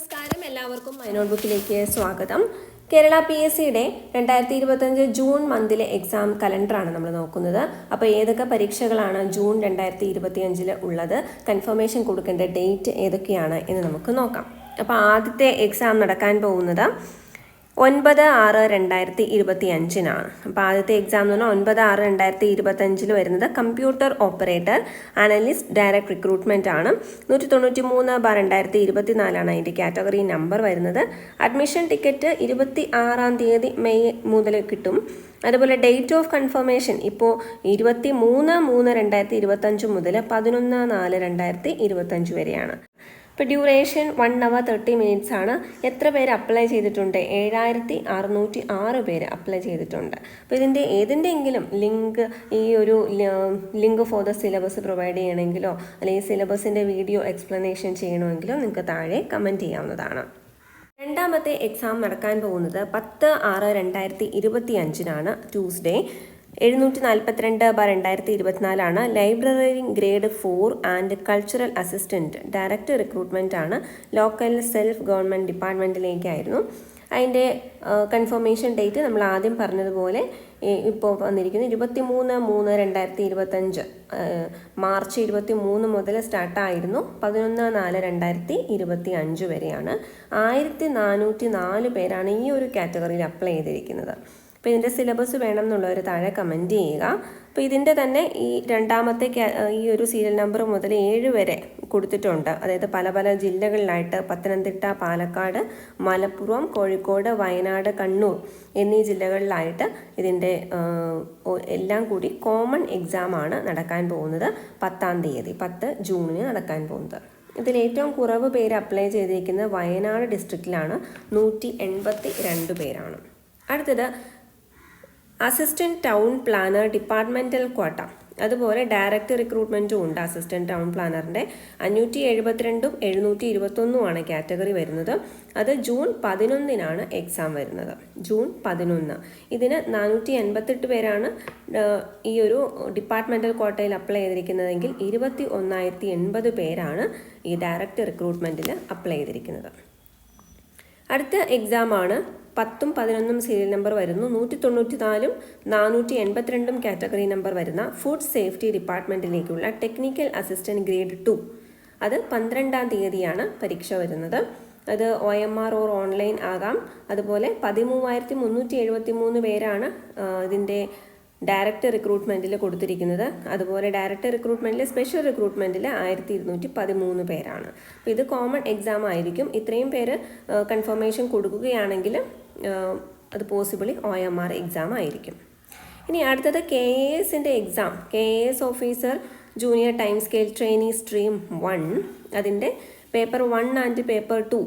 നമസ്കാരം. എല്ലാവർക്കും മൈനോട്ട് ബുക്കിലേക്ക് സ്വാഗതം. കേരള പി എസ് സിയുടെ രണ്ടായിരത്തി ഇരുപത്തഞ്ച് ജൂൺ മന്തിലെ എക്സാം കലണ്ടറാണ് നമ്മൾ നോക്കുന്നത്. അപ്പോൾ ഏതൊക്കെ പരീക്ഷകളാണ് ജൂൺ രണ്ടായിരത്തി ഇരുപത്തി അഞ്ചിൽ ഉള്ളത്? കൺഫർമേഷൻ കൊടുക്കേണ്ട ഡേറ്റ് ഏതൊക്കെയാണ് എന്ന് നമുക്ക് നോക്കാം. അപ്പോൾ ആദ്യത്തെ എക്സാം നടക്കാൻ പോകുന്നത് ഒൻപത് ആറ് രണ്ടായിരത്തി ഇരുപത്തി അഞ്ചിനാണ് അപ്പോൾ ആദ്യത്തെ എക്സാം എന്ന് പറഞ്ഞാൽ ഒൻപത് ആറ് രണ്ടായിരത്തി ഇരുപത്തഞ്ചിൽ വരുന്നത് computer operator analyst direct recruitment ആണ്. നൂറ്റി തൊണ്ണൂറ്റി മൂന്ന് ബാർ രണ്ടായിരത്തി ഇരുപത്തി നാലാണ് അതിന്റെ കാറ്റഗറി നമ്പർ വരുന്നത്. അഡ്മിഷൻ ടിക്കറ്റ് ഇരുപത്തി ആറാം തീയതി മെയ് മുതൽ കിട്ടും. അതുപോലെ ഡേറ്റ് ഓഫ് കൺഫർമേഷൻ ഇപ്പോൾ ഇരുപത്തി മൂന്ന് മൂന്ന് രണ്ടായിരത്തി ഇരുപത്തഞ്ച് മുതൽ പതിനൊന്ന് നാല് രണ്ടായിരത്തി ഇരുപത്തഞ്ച് വരെയാണ്. ഇപ്പോൾ duration one hour thirty minutes ആണ്. എത്ര പേര് അപ്ലൈ ചെയ്തിട്ടുണ്ട്? ഏഴായിരത്തി അറുന്നൂറ്റി ആറ് പേര് അപ്ലൈ ചെയ്തിട്ടുണ്ട്. അപ്പോൾ ഇതിന്റെ ഏതിന്റെയെങ്കിലും ലിങ്ക് ഈ ഒരു link for the syllabus provide ചെയ്യണമെങ്കിലോ അല്ലെങ്കിൽ സിലബസിന്റെ വീഡിയോ എക്സ്പ്ലനേഷൻ ചെയ്യണമെങ്കിലോ നിങ്ങൾക്ക് താഴെ കമന്റ് ചെയ്യാവുന്നതാണ്. രണ്ടാമത്തെ എക്സാം നടക്കാൻ പോകുന്നത് പത്ത് ആറ് രണ്ടായിരത്തി ഇരുപത്തി അഞ്ചിനാണ് ട്യൂസ്ഡേ എഴുന്നൂറ്റി നാൽപ്പത്തിരണ്ട് ബാർ രണ്ടായിരത്തി ഇരുപത്തിനാലാണ് library grade four and cultural assistant director recruitment ആണ് ലോക്കൽ സെൽഫ് ഗവൺമെന്റ് ഡിപ്പാർട്ട്മെന്റിലേക്കായിരുന്നു അതിന്റെ കൺഫർമേഷൻ ഡേറ്റ് നമ്മൾ ആദ്യം പറഞ്ഞതുപോലെ ഇപ്പോൾ വന്നിരിക്കുന്നു ഇരുപത്തി മൂന്ന് മൂന്ന് രണ്ടായിരത്തി ഇരുപത്തഞ്ച് മാർച്ച് ഇരുപത്തി മൂന്ന് മുതൽ സ്റ്റാർട്ടായിരുന്നു പതിനൊന്ന് നാല് രണ്ടായിരത്തി ഇരുപത്തി അഞ്ച് വരെയാണ്. ആയിരത്തി നാനൂറ്റി നാല് പേരാണ് ഈ ഒരു കാറ്റഗറിയിൽ അപ്ലൈ ചെയ്തിരിക്കുന്നത്. അപ്പോൾ ഇതിന്റെ സിലബസ് വേണം എന്നുള്ളവർ താഴെ കമന്റ് ചെയ്യുക. അപ്പോൾ ഇതിന്റെ തന്നെ ഈ രണ്ടാമത്തെ ഈ ഒരു സീരിയൽ നമ്പർ മുതൽ ഏഴ് വരെ കൊടുത്തിട്ടുണ്ട്. അതായത് പല പല ജില്ലകളിലായിട്ട് പത്തനംതിട്ട പാലക്കാട് മലപ്പുറം കോഴിക്കോട് വയനാട് കണ്ണൂർ എന്നീ ജില്ലകളിലായിട്ട് ഇതിന്റെ എല്ലാം കൂടി കോമൺ എക്സാമാണ് നടക്കാൻ പോകുന്നത് പത്താം തീയതി പത്ത് ജൂണിന് നടക്കാൻ പോകുന്നത്. ഇതിൽ ഏറ്റവും കുറവ് പേര് അപ്ലൈ ചെയ്തിരിക്കുന്നത് വയനാട് ഡിസ്ട്രിക്റ്റിലാണ് നൂറ്റി എൺപത്തി രണ്ട് പേരാണ്. അടുത്തത് assistant town planner departmental quota. അതുപോലെ ഡയറക്റ്റ് റിക്രൂട്ട്മെന്റും ഉണ്ട് അസിസ്റ്റന്റ് ടൗൺ പ്ലാനറിന്റെ അഞ്ഞൂറ്റി എഴുപത്തിരണ്ടും എഴുന്നൂറ്റി ഇരുപത്തൊന്നുമാണ് കാറ്റഗറി വരുന്നത്. അത് ജൂൺ പതിനൊന്നിനാണ് എക്സാം വരുന്നത്. ജൂൺ പതിനൊന്ന്. ഇതിന് നാനൂറ്റി എൺപത്തെട്ട് പേരാണ് ഈ ഒരു ഡിപ്പാർട്ട്മെന്റൽ ക്വാട്ടയിൽ അപ്ലൈ ചെയ്തിരിക്കുന്നതെങ്കിൽ ഇരുപത്തി ഒന്നായിരത്തി എൺപത് പേരാണ് ഈ ഡയറക്റ്റ് റിക്രൂട്ട്മെന്റിൽ അപ്ലൈ ചെയ്തിരിക്കുന്നത്. അടുത്ത എക്സാമാണ് പത്തും പതിനൊന്നും സീരിയൽ നമ്പർ വരുന്നു. നൂറ്റി തൊണ്ണൂറ്റി നാലും നാനൂറ്റി എൺപത്തിരണ്ടും കാറ്റഗറി നമ്പർ വരുന്ന ഫുഡ് സേഫ്റ്റി ഡിപ്പാർട്ട്മെന്റിലേക്കുള്ള ടെക്നിക്കൽ അസിസ്റ്റന്റ് ഗ്രേഡ് ടു അത് പന്ത്രണ്ടാം തീയതിയാണ് പരീക്ഷ വരുന്നത്. അത് O M R or online ആകാം. അതുപോലെ പതിമൂവായിരത്തി മുന്നൂറ്റി എഴുപത്തി മൂന്ന് പേരാണ് ഇതിന്റെ ഡയറക്റ്റ് റിക്രൂട്ട്മെന്റിൽ കൊടുത്തിരിക്കുന്നത്. അതുപോലെ ഡയറക്റ്റ് റിക്രൂട്ട്മെന്റിൽ സ്പെഷ്യൽ റിക്രൂട്ട്മെന്റിൽ ആയിരത്തി ഇരുന്നൂറ്റി പതിമൂന്ന് പേരാണ്. അപ്പോൾ ഇത് കോമൺ എക്സാം ആയിരിക്കും. ഇത്രയും പേര് കൺഫർമേഷൻ കൊടുക്കുകയാണെങ്കിൽ അത് possibly O M R exam ആയിരിക്കും. ഇനി അടുത്തത് കെ എ എസിന്റെ exam. K A S officer junior time scale training stream one. അതിന്റെ paper one and paper two.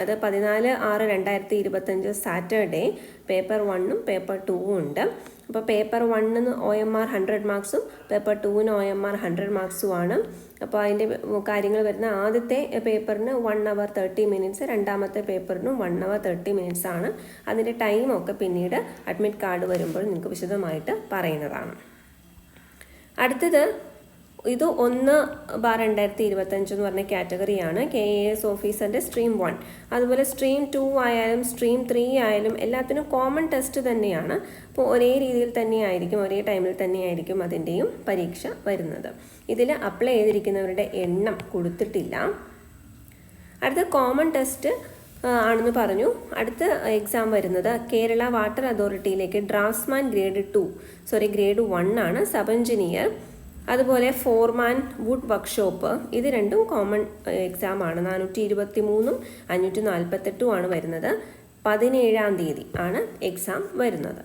അത് പതിനാല് ആറ് രണ്ടായിരത്തി ഇരുപത്തഞ്ച് സാറ്റർഡേ പേപ്പർ വണ്ണും പേപ്പർ ടൂവും ഉണ്ട്. അപ്പോൾ പേപ്പർ വണ്ണിന് ഒ എം ആർ ഹൺഡ്രഡ് മാർക്സും പേപ്പർ ടൂവിന് ഒ എം ആർ ഹൺഡ്രഡ് മാർക്സുമാണ്. അപ്പോൾ അതിന്റെ കാര്യങ്ങൾ വരുന്ന ആദ്യത്തെ പേപ്പറിന് വൺ അവർ തേർട്ടി മിനിറ്റ്സ് രണ്ടാമത്തെ പേപ്പറിനും വൺ അവർ തേർട്ടി മിനിറ്റ്സ് ആണ്. അതിന്റെ ടൈമൊക്കെ പിന്നീട് അഡ്മിറ്റ് കാർഡ് വരുമ്പോൾ നിങ്ങൾക്ക് വിശദമായിട്ട് പറയുന്നതാണ്. അടുത്തത് ഇത് ഒന്ന് ബാർ രണ്ടായിരത്തി ഇരുപത്തഞ്ച് എന്ന് പറഞ്ഞ കാറ്റഗറിയാണ് കെ എ എസ് ഓഫീസറിന്റെ സ്ട്രീം വൺ അതുപോലെ സ്ട്രീം ടു ആയാലും സ്ട്രീം ത്രീ ആയാലും എല്ലാത്തിനും കോമൺ ടെസ്റ്റ് തന്നെയാണ്. അപ്പോൾ ഒരേ രീതിയിൽ തന്നെയായിരിക്കും ഒരേ ടൈമിൽ തന്നെയായിരിക്കും അതിന്റെയും പരീക്ഷ വരുന്നത്. ഇതിൽ അപ്ലൈ ചെയ്തിരിക്കുന്നവരുടെ എണ്ണം കൊടുത്തിട്ടില്ല. അടുത്ത കോമൺ ടെസ്റ്റ് ആണെന്ന് പറഞ്ഞു. അടുത്ത എക്സാം വരുന്നത് Kerala water അതോറിറ്റിയിലേക്ക് draftsman grade two sorry grade one ആണ്. സബ് എഞ്ചിനീയർ അതുപോലെ ഫോർമാൻ വുഡ് വർക്ക്ഷോപ്പ് ഇത് രണ്ടും കോമൺ എക്സാം ആണ്. നാനൂറ്റി ഇരുപത്തി മൂന്നും അഞ്ഞൂറ്റി നാൽപ്പത്തെട്ടുമാണ് വരുന്നത്. പതിനേഴാം തീയതി ആണ് എക്സാം വരുന്നത്.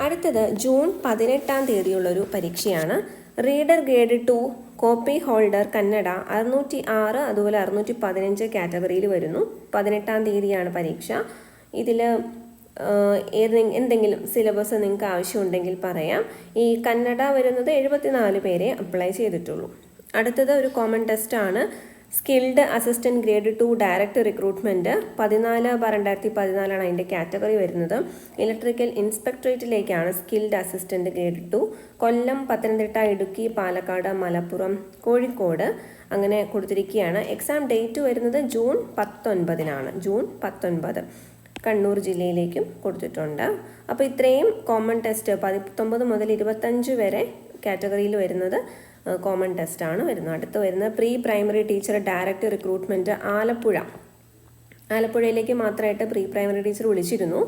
അടുത്തത് ജൂൺ പതിനെട്ടാം തീയതിയുള്ളൊരു പരീക്ഷയാണ്. Reader grade two copy holder Kannada അറുന്നൂറ്റി ആറ് അതുപോലെ അറുന്നൂറ്റി പതിനഞ്ച് കാറ്റഗറിയിൽ വരുന്നു. പതിനെട്ടാം തീയതിയാണ് പരീക്ഷ. ഇതിൽ ഏത് എന്തെങ്കിലും സിലബസ് നിങ്ങൾക്ക് ആവശ്യമുണ്ടെങ്കിൽ പറയാം. ഈ കന്നഡ വരുന്നത് എഴുപത്തിനാല് പേരെ അപ്ലൈ ചെയ്തിട്ടുള്ളൂ. അടുത്തത് ഒരു കോമൺ ടെസ്റ്റാണ് skilled assistant grade two direct recruitment പതിനാല് ബാർ രണ്ടായിരത്തി പതിനാലാണ് അതിന്റെ കാറ്റഗറി വരുന്നത്. Electrical ഇൻസ്പെക്ടറേറ്റിലേക്കാണ് skilled assistant grade two Kollam Pathanamthitta Idukki Palakkad Malappuram Kozhikode അങ്ങനെ കൊടുത്തിരിക്കുകയാണ്. എക്സാം ഡേറ്റ് വരുന്നത് ജൂൺ പത്തൊൻപതിനാണ്. ജൂൺ പത്തൊൻപത്. കണ്ണൂർ ജില്ലയിലേക്കും കൊടുത്തിട്ടുണ്ട്. അപ്പോൾ ഇത്രയും കോമൺ ടെസ്റ്റ് പത്തൊമ്പത് മുതൽ ഇരുപത്തഞ്ച് വരെ കാറ്റഗറിയിൽ വരുന്നത് കോമൺ ടെസ്റ്റാണ് വരുന്നത്. അടുത്ത് വരുന്നത് pre primary teacher direct recruitment Alappuzha. ആലപ്പുഴയിലേക്ക് മാത്രമായിട്ട് പ്രീ പ്രൈമറി ടീച്ചർ വിളിച്ചിരുന്നു.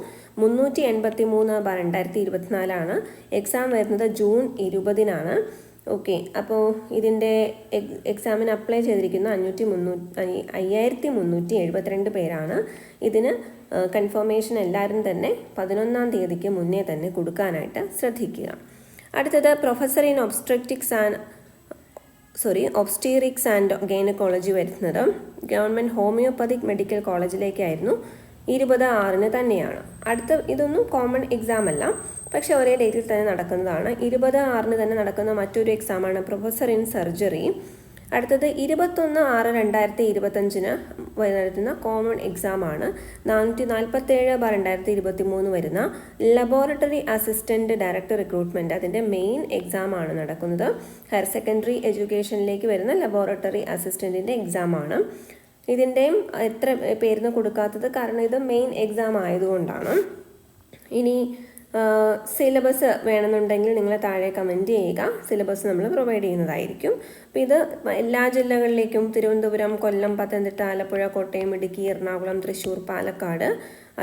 മുന്നൂറ്റി എൺപത്തി മൂന്ന് ബാർ രണ്ടായിരത്തി ഇരുപത്തിനാലാണ് എക്സാം വരുന്നത് ജൂൺ ഇരുപതിനാണ്. ഓക്കെ അപ്പോൾ ഇതിന്റെ എക്സാമിന് അപ്ലൈ ചെയ്തിരിക്കുന്ന അഞ്ഞൂറ്റി മുന്നൂറ്റി അയ്യായിരത്തി മുന്നൂറ്റി എഴുപത്തിരണ്ട് പേരാണ്. ഇതിന് കൺഫർമേഷൻ എല്ലാവരും തന്നെ പതിനൊന്നാം തീയതിക്ക് മുന്നേ തന്നെ കൊടുക്കാനായിട്ട് ശ്രദ്ധിക്കുക. അടുത്തത് professor in obstetrics and sorry obstetrics and gynaecology വരുന്നത് ഗവൺമെന്റ് ഹോമിയോപ്പതിക് മെഡിക്കൽ കോളേജിലേക്കായിരുന്നു. ഇരുപത് ആറിന് തന്നെയാണ്. അടുത്ത ഇതൊന്നും കോമൺ എക്സാം അല്ല. പക്ഷെ ഒരേ ഡേറ്റിൽ തന്നെ നടക്കുന്നതാണ്. ഇരുപത് ആറിന് തന്നെ നടക്കുന്ന മറ്റൊരു എക്സാമാണ് പ്രൊഫസർ ഇൻ സർജറി അടുത്തത് ഇരുപത്തൊന്ന് ആറ് രണ്ടായിരത്തി ഇരുപത്തഞ്ചിന് വരുന്ന കോമൺ എക്സാം ആണ്. നാനൂറ്റി നാൽപ്പത്തേഴ് ബാർ രണ്ടായിരത്തി ഇരുപത്തി മൂന്ന് വരുന്ന ലബോറട്ടറി അസിസ്റ്റന്റ് ഡയറക്ടർ റിക്രൂട്ട്മെന്റ് അതിന്റെ മെയിൻ എക്സാം ആണ് നടക്കുന്നത്. ഹയർ സെക്കൻഡറി എഡ്യൂക്കേഷനിലേക്ക് വരുന്ന ലബോറട്ടറി അസിസ്റ്റന്റിന്റെ ആണ്. ഇതിന്റെയും എത്ര പേരിന് കൊടുക്കാത്തത്? കാരണം ഇത് മെയിൻ എക്സാം ആയതുകൊണ്ടാണ്. ഇനി സിലബസ് വേണമെന്നുണ്ടെങ്കിൽ നിങ്ങൾ താഴെ കമന്റ് ചെയ്യുക. സിലബസ് നമ്മൾ പ്രൊവൈഡ് ചെയ്യുന്നതായിരിക്കും. അപ്പോൾ ഇത് എല്ലാ ജില്ലകളിലേക്കും തിരുവനന്തപുരം കൊല്ലം പത്തനംതിട്ട ആലപ്പുഴ കോട്ടയം ഇടുക്കി എറണാകുളം തൃശ്ശൂർ പാലക്കാട്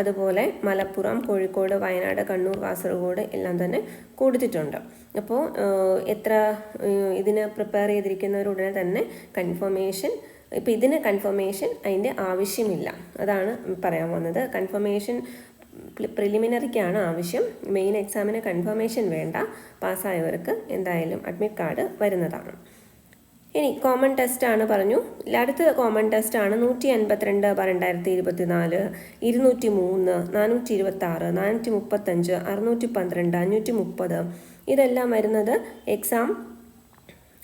അതുപോലെ മലപ്പുറം കോഴിക്കോട് വയനാട് കണ്ണൂർ കാസർഗോഡ് എല്ലാം തന്നെ കൊടുത്തിട്ടുണ്ട്. അപ്പോൾ എത്ര ഇതിന് പ്രിപ്പയർ ചെയ്തിരിക്കുന്നവരുടനെ തന്നെ കൺഫർമേഷൻ ഇപ്പോൾ ഇതിന് കൺഫർമേഷൻ അതിന്റെ ആവശ്യമില്ല. അതാണ് പറയാൻ വന്നത്. കൺഫർമേഷൻ പ്രിലിമിനറിക്കാണ് ആവശ്യം. മെയിൻ എക്സാമിന് കൺഫർമേഷൻ വേണ്ട. പാസ്സായവർക്ക് എന്തായാലും അഡ്മിറ്റ് കാർഡ് വരുന്നതാണ്. ഇനി കോമൺ ടെസ്റ്റ് ആണ് പറഞ്ഞു. അടുത്ത കോമൺ ടെസ്റ്റ് ആണ്. നൂറ്റി അൻപത്തിരണ്ട് രണ്ടായിരത്തി ഇരുപത്തി നാല് ഇരുന്നൂറ്റി മൂന്ന് നാനൂറ്റി ഇരുപത്തി ആറ് നാനൂറ്റി മുപ്പത്തഞ്ച് അറുന്നൂറ്റി പന്ത്രണ്ട് അഞ്ഞൂറ്റി മുപ്പത് ഇതെല്ലാം വരുന്നത് എക്സാം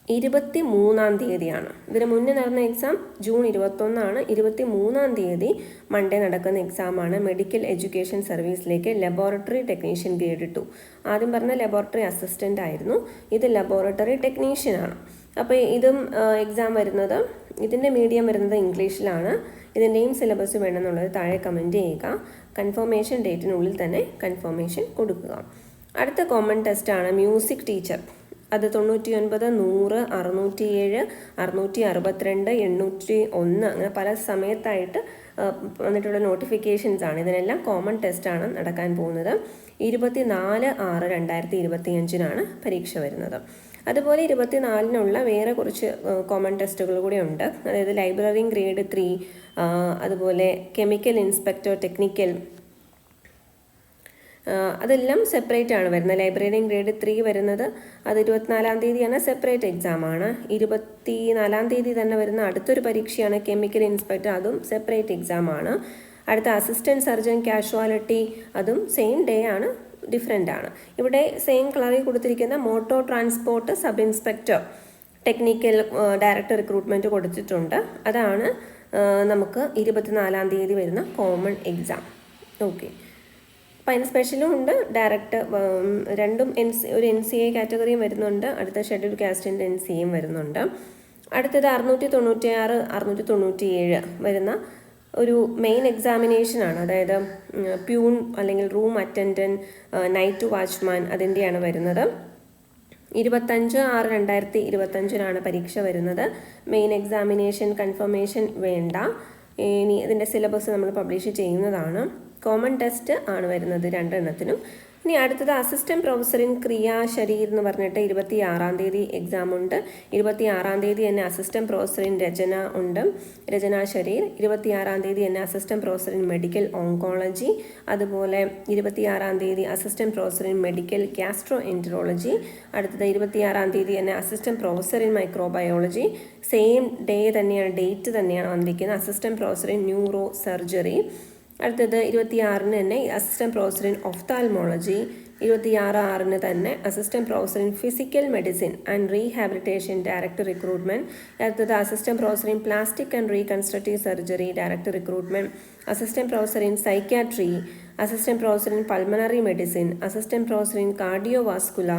ഇരുപത്തി മൂന്നാം തീയതിയാണ്. ഇതിന് മുന്നേ നടന്ന എക്സാം ജൂൺ ഇരുപത്തൊന്നാണ്. ഇരുപത്തി മൂന്നാം തീയതി മൺഡേ നടക്കുന്ന എക്സാമാണ് മെഡിക്കൽ എഡ്യൂക്കേഷൻ സർവീസിലേക്ക് ലബോറട്ടറി ടെക്നീഷ്യൻ ഗ്രേഡ് ടു ആദ്യം പറഞ്ഞ ലബോറട്ടറി അസിസ്റ്റന്റ് ആയിരുന്നു. ഇത് ലബോറട്ടറി ടെക്നീഷ്യനാണ് അപ്പോൾ ഇതും എക്സാം വരുന്നത് ഇതിന്റെ മീഡിയം വരുന്നത് ഇംഗ്ലീഷിലാണ്. ഇതിന്റെയും സിലബസ് വേണമെന്നുള്ളത് താഴെ കമന്റ് ചെയ്യുക. കൺഫർമേഷൻ ഡേറ്റിനുള്ളിൽ തന്നെ കൺഫർമേഷൻ കൊടുക്കുക. അടുത്ത കോമൺ ടെസ്റ്റാണ് മ്യൂസിക് ടീച്ചർ അത് തൊണ്ണൂറ്റി ഒൻപത് നൂറ് അറുന്നൂറ്റി ഏഴ് അറുന്നൂറ്റി അറുപത്തിരണ്ട് എണ്ണൂറ്റി ഒന്ന് അങ്ങനെ പല സമയത്തായിട്ട് വന്നിട്ടുള്ള നോട്ടിഫിക്കേഷൻസ് ആണ്. ഇതിനെല്ലാം കോമൺ ടെസ്റ്റാണ് നടക്കാൻ പോകുന്നത്. ഇരുപത്തി നാല് ആറ് രണ്ടായിരത്തി ഇരുപത്തി അഞ്ചിനാണ് പരീക്ഷ വരുന്നത്. അതുപോലെ ഇരുപത്തിനാലിനുള്ള വേറെ കുറച്ച് കോമൺ ടെസ്റ്റുകൾ കൂടി ഉണ്ട്. അതായത് ലൈബ്രറി ഗ്രേഡ് ത്രീ അതുപോലെ കെമിക്കൽ ഇൻസ്പെക്ടർ ടെക്നിക്കൽ അതെല്ലാം സെപ്പറേറ്റ് ആണ് വരുന്നത്. ലൈബ്രറിയൻ ഗ്രേഡ് ത്രീ വരുന്നത് അത് ഇരുപത്തിനാലാം തീയതിയാണ്. സെപ്പറേറ്റ് എക്സാം ആണ്. ഇരുപത്തി നാലാം തീയതി തന്നെ വരുന്ന അടുത്തൊരു പരീക്ഷയാണ് കെമിക്കൽ ഇൻസ്പെക്ടർ അതും സെപ്പറേറ്റ് എക്സാം ആണ്. അടുത്ത അസിസ്റ്റന്റ് സർജൻ കാഷ്വാലിറ്റി അതും സെയിം ഡേ ആണ് ഡിഫറെന്റ് ആണ്. ഇവിടെ സെയിം കളറിൽ കൊടുത്തിരിക്കുന്ന motor transport sub inspector technical director recruitment കൊടുത്തിട്ടുണ്ട്. അതാണ് നമുക്ക് ഇരുപത്തിനാലാം തീയതി വരുന്ന കോമൺ എക്സാം ഓക്കെ അപ്പോൾ അതിന് സ്പെഷ്യലും ഉണ്ട്. ഡയറക്റ്റ് രണ്ടും എൻ സി ഒരു എൻ സി എ കാറ്റഗറിയും വരുന്നുണ്ട്. അടുത്ത ഷെഡ്യൂൾ കാസ്റ്റിന്റെ എൻ സി എയും വരുന്നുണ്ട്. അടുത്തത് അറുന്നൂറ്റി തൊണ്ണൂറ്റി ആറ് അറുന്നൂറ്റി തൊണ്ണൂറ്റി ഏഴ് വരുന്ന ഒരു മെയിൻ എക്സാമിനേഷനാണ് അതായത് പ്യൂൺ അല്ലെങ്കിൽ റൂം അറ്റൻഡന്റ് നൈറ്റ് വാച്ച്മാൻ അതിന്റെയാണ് വരുന്നത്. ഇരുപത്തഞ്ച് ആറ് രണ്ടായിരത്തി ഇരുപത്തഞ്ചിനാണ് പരീക്ഷ വരുന്നത്. മെയിൻ എക്സാമിനേഷൻ കൺഫർമേഷൻ വേണ്ട. ഇനി ഇതിന്റെ സിലബസ് നമ്മൾ പബ്ലിഷ് ചെയ്യുന്നതാണ്. കോമൺ ടെസ്റ്റ് ആണ് വരുന്നത് രണ്ടെണ്ണത്തിനും. ഇനി അടുത്തത് assistant professor in Kriya Sharir എന്ന് പറഞ്ഞിട്ട് ഇരുപത്തി ആറാം തീയതി എക്സാം ഉണ്ട്. ഇരുപത്തി ആറാം തീയതി തന്നെ അസിസ്റ്റന്റ് പ്രൊഫസർ ഇൻ രചന ഉണ്ട്. രചന ശരീർ. ഇരുപത്തി ആറാം തീയതി തന്നെ assistant professor in medical oncology അതുപോലെ ഇരുപത്തി ആറാം തീയതി assistant professor in medical gastroenterology അടുത്തത് ഇരുപത്തി ആറാം തീയതി തന്നെ assistant professor in microbiology same day തന്നെയാണ് ഡേറ്റ് തന്നെയാണ് വന്നിരിക്കുന്നത്. Assistant professor in neuro surgery അടുത്തത് ഇരുപത്തിയാറിന് തന്നെ അസിസ്റ്റന്റ് പ്രൊഫസർ ഇൻ ഒഫ്താൽമോളജി ഇരുപത്തിയാറ് ആറിന് തന്നെ assistant professor in physical medicine and rehabilitation director recruitment അടുത്തത് assistant professor in plastic and reconstructive surgery director recruitment assistant professor in psychiatry assistant professor in pulmonary medicine assistant professor in cardio cardiovascular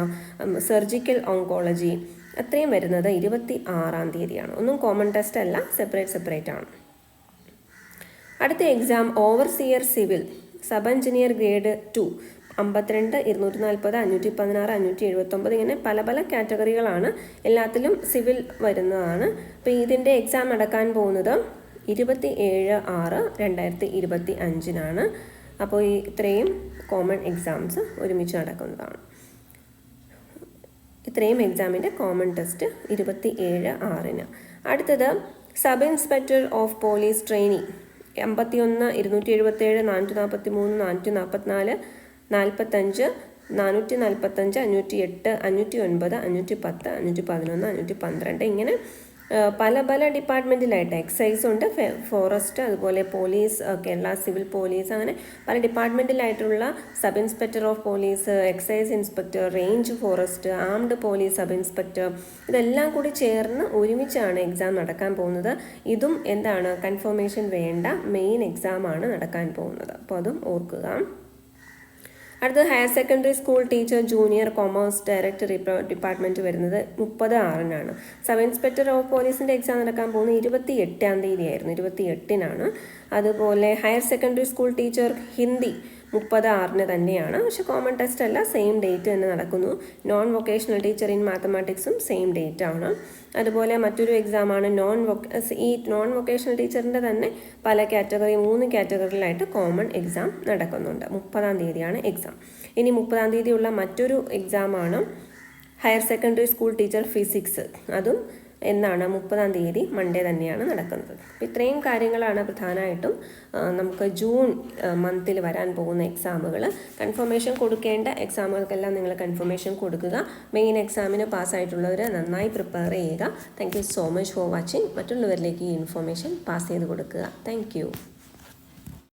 surgical oncology അത്രയും വരുന്നത് ഇരുപത്തി ആറാം തീയതിയാണ്. ഒന്നും common test അല്ല separate separate ആണ്. അടുത്ത exam overseer civil sub engineer grade two അമ്പത്തിരണ്ട് ഇരുന്നൂറ്റി നാൽപ്പത് അഞ്ഞൂറ്റി പതിനാറ് അഞ്ഞൂറ്റി എഴുപത്തൊമ്പത് ഇങ്ങനെ പല പല കാറ്റഗറികളാണ് എല്ലാത്തിലും സിവിൽ വരുന്നതാണ്. അപ്പോൾ ഇതിന്റെ എക്സാം നടക്കാൻ പോകുന്നത് ഇരുപത്തി ഏഴ് ആറ് രണ്ടായിരത്തി ഇരുപത്തി അഞ്ചിനാണ് അപ്പോൾ ഈ ഇത്രയും കോമൺ എക്സാംസ് ഒരുമിച്ച് നടക്കുന്നതാണ്. ഇത്രയും എക്സാമിന്റെ കോമൺ ടെസ്റ്റ് ഇരുപത്തി ഏഴ് ആറിന്. അടുത്തത് sub inspector of police training എൺപത്തിയൊന്ന് ഇരുന്നൂറ്റി എഴുപത്തേഴ് നാനൂറ്റി നാൽപ്പത്തി മൂന്ന് നാനൂറ്റി നാൽപ്പത്തിനാല് നാൽപ്പത്തഞ്ച് നാനൂറ്റി നാൽപ്പത്തഞ്ച് അഞ്ഞൂറ്റി എട്ട് അഞ്ഞൂറ്റി ഒൻപത് അഞ്ഞൂറ്റി പത്ത് അഞ്ഞൂറ്റി പതിനൊന്ന് അഞ്ഞൂറ്റി പന്ത്രണ്ട് ഇങ്ങനെ പല പല ഡിപ്പാർട്ട്മെന്റിലായിട്ട് എക്സൈസ് ഉണ്ട് ഫോറസ്റ്റ് അതുപോലെ പോലീസ് കേരള സിവിൽ പോലീസ് അങ്ങനെ പല ഡിപ്പാർട്ട്മെന്റിലായിട്ടുള്ള sub inspector of police excise inspector range forest armed police sub inspector ഇതെല്ലാം കൂടി ചേർന്ന് ഒരുമിച്ചാണ് എക്സാം നടക്കാൻ പോകുന്നത്. ഇതും എന്താണ് കൺഫർമേഷൻ വേണ്ട മെയിൻ എക്സാമാണ് നടക്കാൻ പോകുന്നത്. അപ്പോൾ അതും ഓർക്കുക. അടുത്തത് higher secondary school teacher junior commerce director department വരുന്നത് മുപ്പത് ആറിനാണ്. സബ് ഇൻസ്പെക്ടർ ഓഫ് പോലീസിന്റെ എക്സാം നടക്കാൻ പോകുന്നത് ഇരുപത്തി എട്ടാം തീയതി ആയിരുന്നു. ഇരുപത്തി എട്ടിനാണ് അതുപോലെ higher secondary school teacher Hindi മുപ്പത് ആറിന് തന്നെയാണ്. പക്ഷേ കോമൺ ടെസ്റ്റ് അല്ല സെയിം ഡേറ്റ് തന്നെ നടക്കുന്നു. നോൺ വൊക്കേഷണൽ ടീച്ചർ ഇൻ മാത്തമാറ്റിക്സും സെയിം ഡേറ്റ് ആണ്. അതുപോലെ മറ്റൊരു എക്സാമാണ് നോൺ വൊക്ക ഈ നോൺ വൊക്കേഷണൽ ടീച്ചറിന്റെ തന്നെ പല കാറ്റഗറി മൂന്ന് കാറ്റഗറിയിലായിട്ട് കോമൺ എക്സാം നടക്കുന്നുണ്ട്. മുപ്പതാം തീയതിയാണ് എക്സാം ഇനി മുപ്പതാം തീയതിയുള്ള മറ്റൊരു എക്സാമാണ് higher secondary school teacher physics അതും എന്നാണ് മുപ്പതാം തീയതി മൺഡേ തന്നെയാണ് നടക്കുന്നത്. അപ്പോൾ ഇത്രയും കാര്യങ്ങളാണ് പ്രധാനമായിട്ടും നമുക്ക് ജൂൺ മന്തിൽ വരാൻ പോകുന്ന എക്സാമുകൾ കൺഫർമേഷൻ കൊടുക്കേണ്ട എക്സാമുകൾക്കെല്ലാം നിങ്ങൾ കൺഫർമേഷൻ കൊടുക്കുക. മെയിൻ എക്സാമിന് പാസ്സായിട്ടുള്ളവർ നന്നായി പ്രിപ്പയർ ചെയ്യുക. Thank so much for watching മറ്റുള്ളവരിലേക്ക് ഈ ഇൻഫർമേഷൻ പാസ് ചെയ്ത് കൊടുക്കുക. താങ്ക്